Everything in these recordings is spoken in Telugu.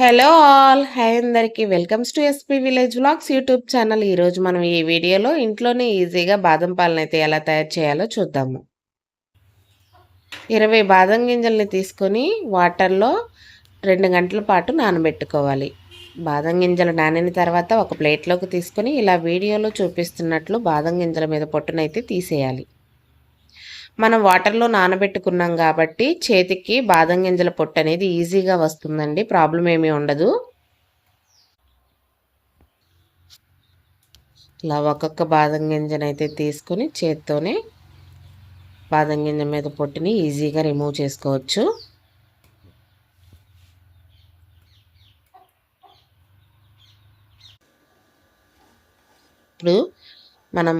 హలో ఆల్ హాయ్ అందరికీ. Welcomes to SP village vlogs YouTube channel ఈరోజు మనం ఈ వీడియోలో ఇంట్లోనే ఈజీగా బాదం పాలను అయితే ఎలా తయారు చేయాలో చూద్దాము. ఇరవై బాదం గింజల్ని తీసుకొని వాటర్లో రెండు గంటల పాటు నానబెట్టుకోవాలి. బాదం గింజలు నానిన తర్వాత ఒక ప్లేట్లోకి తీసుకొని ఇలా వీడియోలో చూపిస్తున్నట్లు బాదం గింజల మీద పొట్టునైతే తీసేయాలి. మనం వాటర్లో నానబెట్టుకున్నాం కాబట్టి చేతికి బాదం గింజల పొట్టు అనేది ఈజీగా వస్తుందండి. ప్రాబ్లం ఏమీ ఉండదు. ఇలా ఒక్కొక్క బాదం గింజనైతే తీసుకొని చేత్తోనే బాదం గింజ మీద పొట్టుని ఈజీగా రిమూవ్ చేసుకోవచ్చు. ఇప్పుడు మనం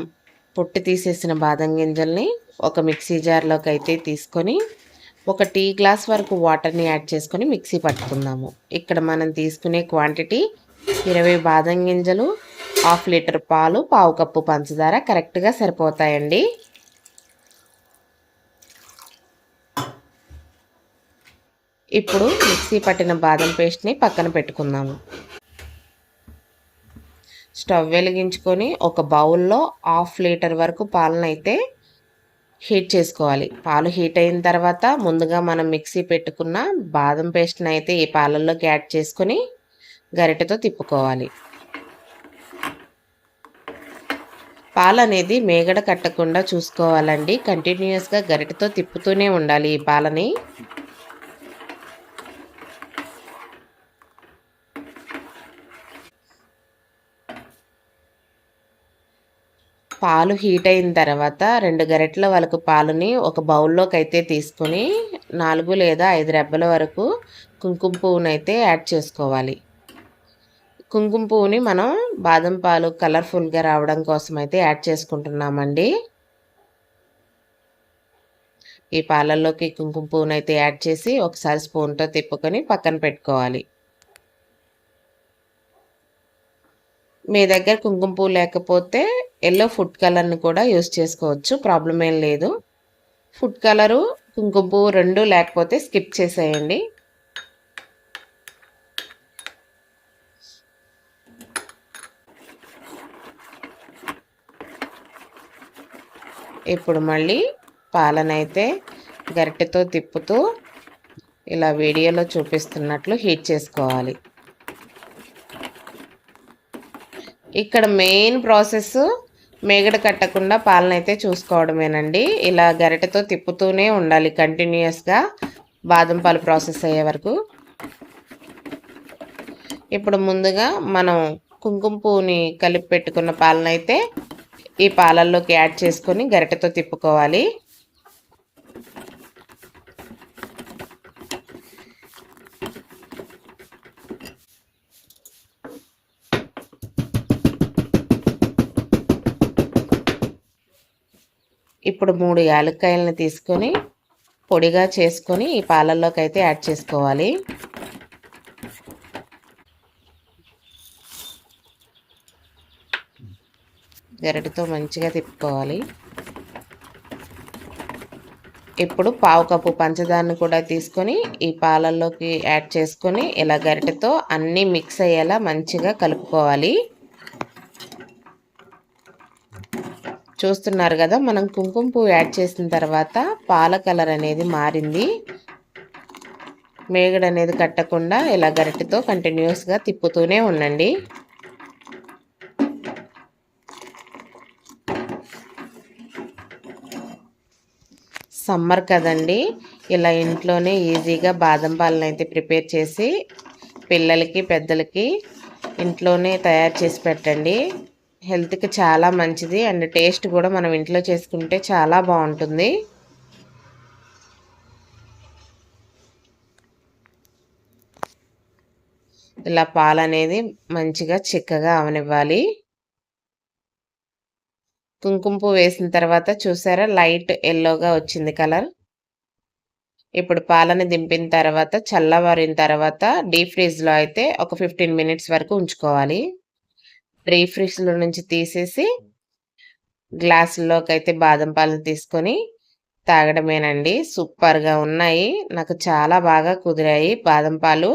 పొట్టు తీసేసిన బాదం గింజల్ని ఒక మిక్సీ జార్లోకి అయితే తీసుకొని ఒక టీ గ్లాస్ వరకు వాటర్ని యాడ్ చేసుకొని మిక్సీ పట్టుకుందాము. ఇక్కడ మనం తీసుకునే క్వాంటిటీ ఇరవై బాదం గింజలు హాఫ్ లీటర్ పాలు పావు కప్పు పంచదార కరెక్ట్గా సరిపోతాయండి. ఇప్పుడు మిక్సీ పట్టిన బాదం పేస్ట్ని పక్కన పెట్టుకుందాము. స్టవ్ వెలిగించుకొని ఒక బౌల్లో హాఫ్ లీటర్ వరకు పాలనైతే హీట్ చేసుకోవాలి. పాలు హీట్ అయిన తర్వాత ముందుగా మనం మిక్సీ పెట్టుకున్న బాదం పేస్ట్ని అయితే ఈ పాలల్లోకి యాడ్ చేసుకొని గరిటెతో తిప్పుకోవాలి. పాలు అనేది మేగడ కట్టకుండా చూసుకోవాలండి. కంటిన్యూస్గా గరిటెతో తిప్పుతూనే ఉండాలి ఈ పాలని. పాలు హీట్ అయిన తర్వాత రెండు గరెట్ల వరకు పాలుని ఒక బౌల్లోకి అయితే తీసుకొని నాలుగు లేదా ఐదు రెబ్బల వరకు కుంకుమ పువ్వునైతే యాడ్ చేసుకోవాలి. కుంకుమ పువ్వుని మనం బాదం పాలు కలర్ఫుల్గా రావడం కోసం అయితే యాడ్ చేసుకుంటున్నామండి. ఈ పాలల్లోకి కుంకుమ పువ్వునైతే యాడ్ చేసి ఒకసారి స్పూన్తో తిప్పుకొని పక్కన పెట్టుకోవాలి. మీ దగ్గర కుంకుమ పువ్వు లేకపోతే ఎల్లో ఫుడ్ కలర్ని కూడా యూస్ చేసుకోవచ్చు. ప్రాబ్లం ఏం లేదు. ఫుడ్ కలరు కుంకుమ పువ్వు రెండు లేకపోతే స్కిప్ చేసేయండి. ఇప్పుడు మళ్ళీ పాలనైతే గరిటెతో తిప్పుతూ ఇలా వీడియోలో చూపిస్తున్నట్లు హీట్ చేసుకోవాలి. ఇక్కడ మెయిన్ ప్రాసెస్ మేగడ కట్టకుండా పాలన అయితే చూసుకోవడమేనండి. ఇలా గరిటెతో తిప్పుతూనే ఉండాలి కంటిన్యూస్గా బాదం పాలు ప్రాసెస్ అయ్యే వరకు. ఇప్పుడు ముందుగా మనం కుంకుమ పువ్వుని కలిపి పెట్టుకున్న పాలన అయితే ఈ పాలల్లోకి యాడ్ చేసుకొని గరిటెతో తిప్పుకోవాలి. ఇప్పుడు మూడు యాలక్కాయలను తీసుకొని పొడిగా చేసుకొని ఈ పాలల్లోకి అయితే యాడ్ చేసుకోవాలి. గరిటతో మంచిగా తిప్పుకోవాలి. ఇప్పుడు పావు కప్పు పంచదారను కూడా తీసుకొని ఈ పాలల్లోకి యాడ్ చేసుకొని ఇలా గరిటెతో అన్నీ మిక్స్ అయ్యేలా మంచిగా కలుపుకోవాలి. చూస్తున్నారు కదా మనం కుంకుమ పువ్వు యాడ్ చేసిన తర్వాత పాల కలర్ అనేది మారింది. మేగడ అనేది కట్టకుండా ఇలా గరిటెతో కంటిన్యూస్గా తిప్పుతూనే ఉండండి. సమ్మర్ కదండి ఇలా ఇంట్లోనే ఈజీగా బాదం పాలను అయితే ప్రిపేర్ చేసి పిల్లలకి పెద్దలకి ఇంట్లోనే తయారు చేసి పెట్టండి. హెల్త్కి చాలా మంచిది అండ్ టేస్ట్ కూడా మనం ఇంట్లో చేసుకుంటే చాలా బాగుంటుంది. ఇలా పాలు అనేది మంచిగా చిక్కగా అవనివ్వాలి. కుంకుమ పువ్వు వేసిన తర్వాత చూసారా లైట్ ఎల్లోగా వచ్చింది కలర్. ఇప్పుడు పాలని దింపిన తర్వాత చల్లవారిన తర్వాత డీప్ ఫ్రీజ్లో అయితే ఒక ఫిఫ్టీన్ మినిట్స్ వరకు ఉంచుకోవాలి. డ్రీ ఫ్రిడ్జ్లో నుంచి తీసేసి గ్లాసుల్లోకి అయితే బాదం పాలు తీసుకొని తాగడమేనండి. సూపర్గా ఉన్నాయి. నాకు చాలా బాగా కుదిరాయి బాదం పాలు.